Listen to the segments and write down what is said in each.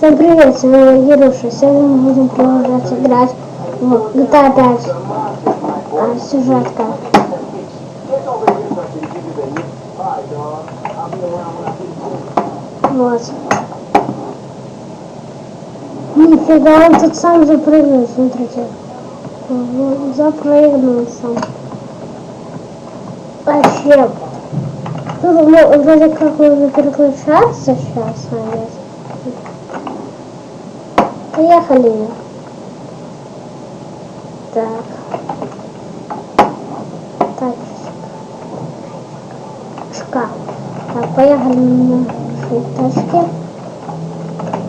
Всем привет, с вами Еруша. Сегодня мы будем продолжать играть в GTA 5. А, сюжетка. Вот. Нифига, он тут сам запрыгнул, смотрите. Вот, Запрыгнул сам. Вообще. Тут ну, вроде как можно переключаться сейчас, наверное. Поехали. Так. Тачка. Шка. Так, поехали на нашей тачке.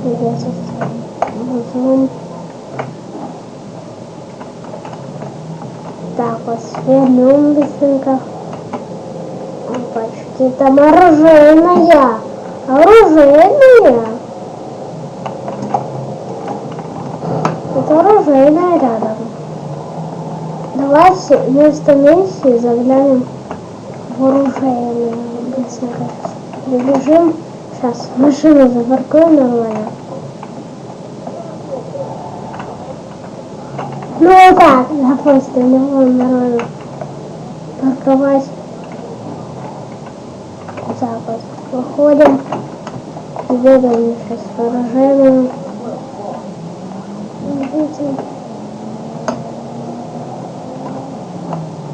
Тут вызовем. Так, вот свернем быстренько. Опачки, там оружейная. Оружейная. Это оружейная рядом. Давайте вместо меньше заглянем в оружейную. Прибежим. Сейчас машину запаркуем нормально. Ну так, допустим, его нормально парковать. Так вот, выходим. Бегаем сейчас в оружейную. Видите?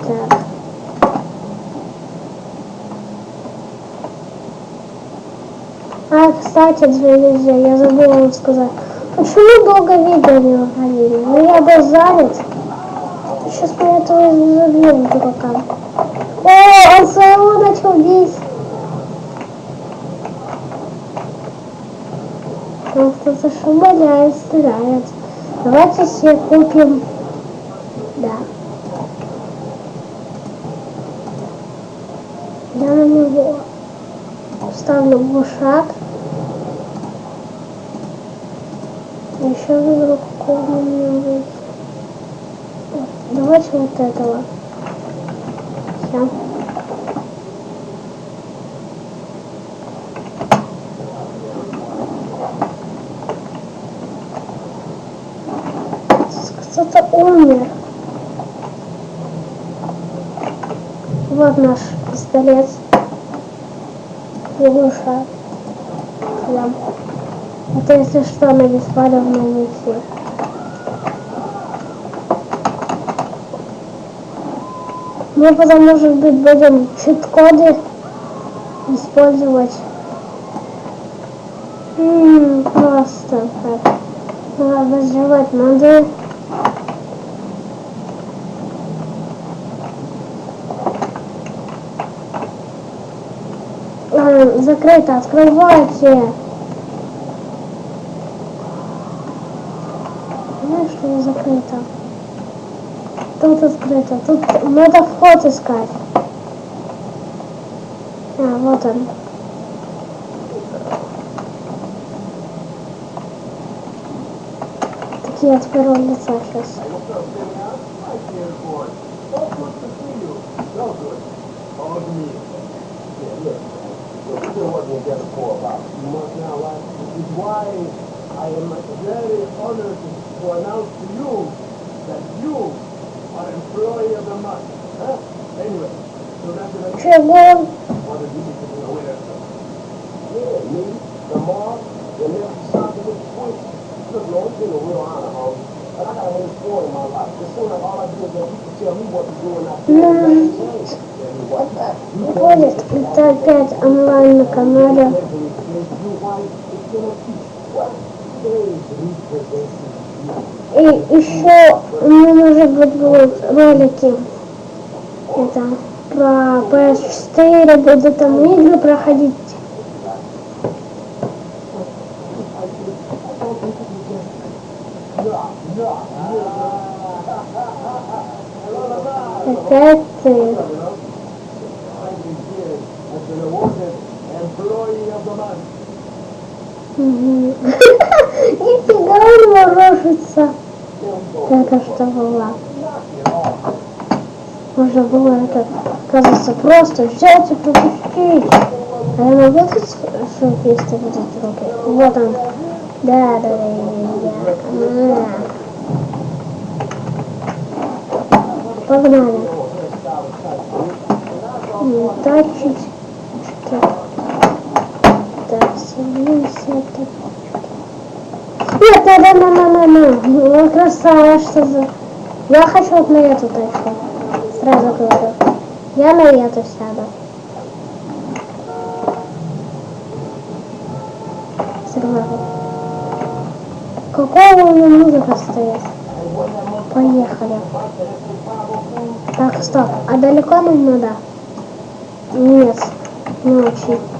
Так. А, кстати, друзья, я забыла вам сказать. Почему долго видео не выходили? Ну я был занят. Сейчас мы этого забьем дурака. О, он своего начал бить. Он кто-то шумоляет, стреляет. Давайте все купим. Да. Я на него ставлю глушак. Еще выберу какого-нибудь. Давайте вот этого. Все. Кто-то умер. Вот наш пистолет. Глушак. Да. Это если что на беспалевной миссии. Мы потом, может быть, будем чит-коды использовать. М-м, просто так. Надо взрывать надо. Закрыто, открывайте. Знаешь, что не закрыто? Тут открыто. Тут надо вход искать. А, вот он. Такие от первого лица сейчас. I am very honored to announce to you that you Чего? what what. Выходит, это опять онлайн на канале. И еще может быть будут ролики. Это про PS4 буду там игры проходить. Опять ты. Мгм. Ворожится. Это что было? Можно было это, кажется, просто взять и пропустить. А я могу что есть вот эти руки? Вот он. Да, да, да, да, да. Погнали. М, Тачить. Так, 70. Надо, на, на, на, на. Ну, красава, что за... Я хочу вот на эту тачку. Сразу говорю. Я на эту сяду. Сразу. Какого у меня музыка стоит? Поехали. Так, стоп. А далеко нам надо? Нет, не очень.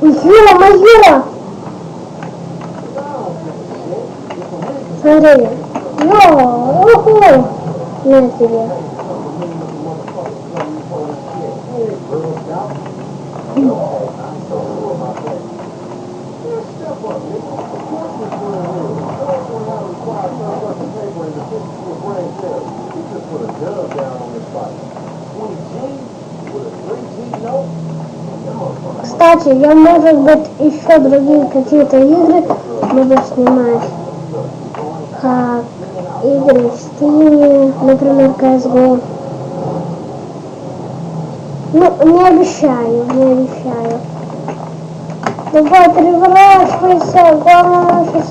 你洗了没洗了？三个人，哦吼，Кстати, я, может быть, еще другие какие-то игры буду снимать. Как игры в Steam, например, CSGO. Ну, не обещаю, не обещаю. Давай, переворачивайся, сейчас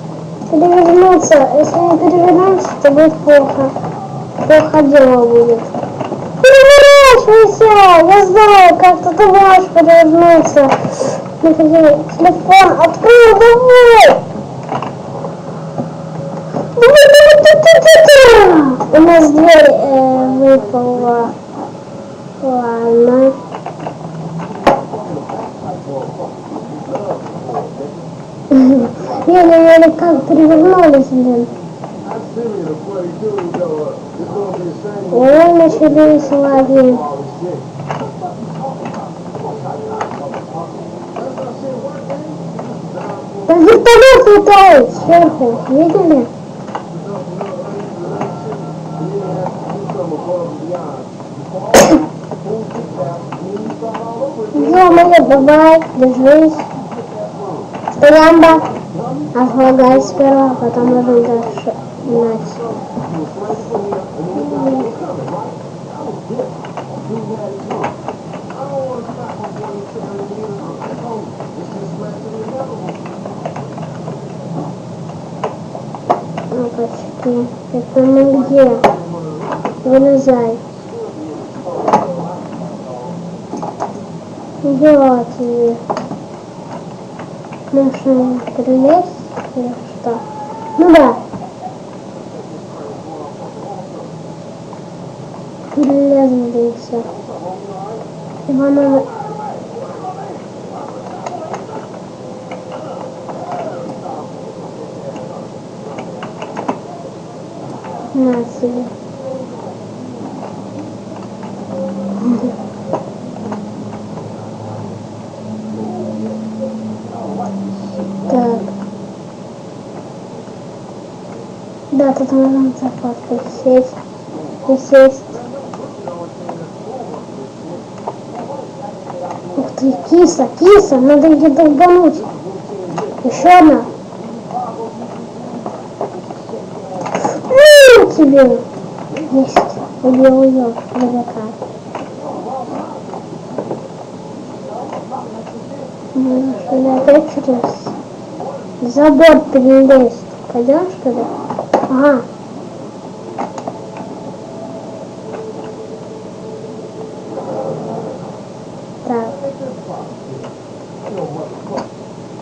перевернуться. Если не перевернуться, то будет плохо. Плохо дело будет. Переворачивайся! Я знаю, как ты можешь перевернуться. Телефон открыл, давай! Давай, давай, давай, давай, давай! У нас дверь э, выпала. Ладно. Не-не-не, как перевернулись, блин. Ой, начались лаги. Вертолет летает сверху, видели? Ё-моё, давай, держись. Стоямба. Отлагай сперва, потом можем дальше начать. Почти. Это мы где? Вылезай. Вот и нужно прилезть или что? Ну да. Прилезли все. Его себе. Так. Да, тут можно зафоткать, сесть и сесть. Ух ты, киса, киса, надо ее долбануть. Еще одна. Тебе. Есть. Убил ее, дурака. Ну, что ли, опять через забор перелезть. Пойдем, что ли? Ага. Так.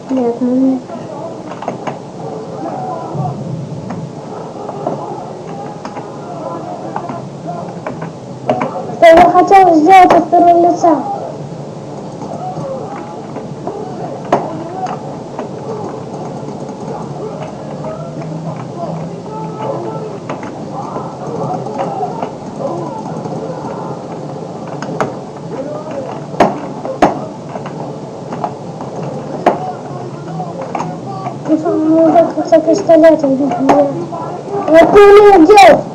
Нет, ну не. Я бы хотел сделать от первого лица. Ну, это пистолетом. Вот не умею делать.